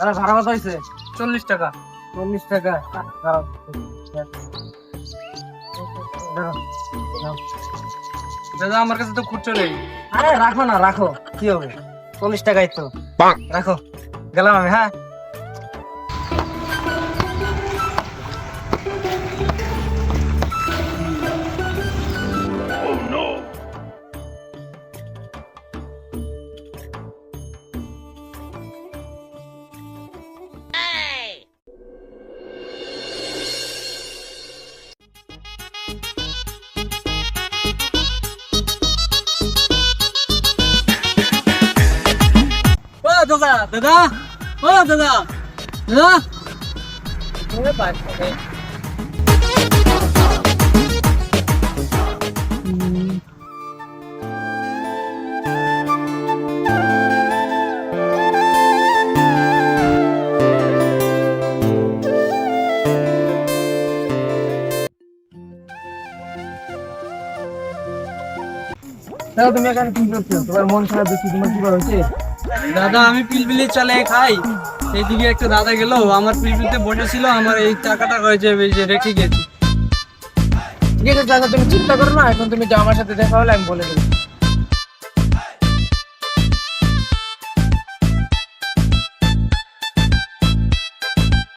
আরে ভাড়া কত হয়েছে চল্লিশ টাকা। চল্লিশ টাকা। দাদা আমার কাছে তো খুচরো নেই। আরে রাখো না রাখো। কি হবে? চল্লিশ টাকাই তো। রাখো। গেলাম আমি হ্যাঁ? দাদা দাদা, ও দাদা দাদা। তুমি এখানে কি করছ? তোমার মন খারাপ দেখছি, তোমার কি হয়েছে? দাদা, আমি পিলপিলি চলে খাই। এইদিকে একটা দাদা গেল, আমার পিলপিলিতে বসেছিল আমার এই টাকাটা রয়েছে যে রেখে গেছি। ঠিক আছে, দাদা, তুমি চিন্তা করো না, এখন তুমি যাও আমার সাথে দেখা হলে আমি বলে দেবো।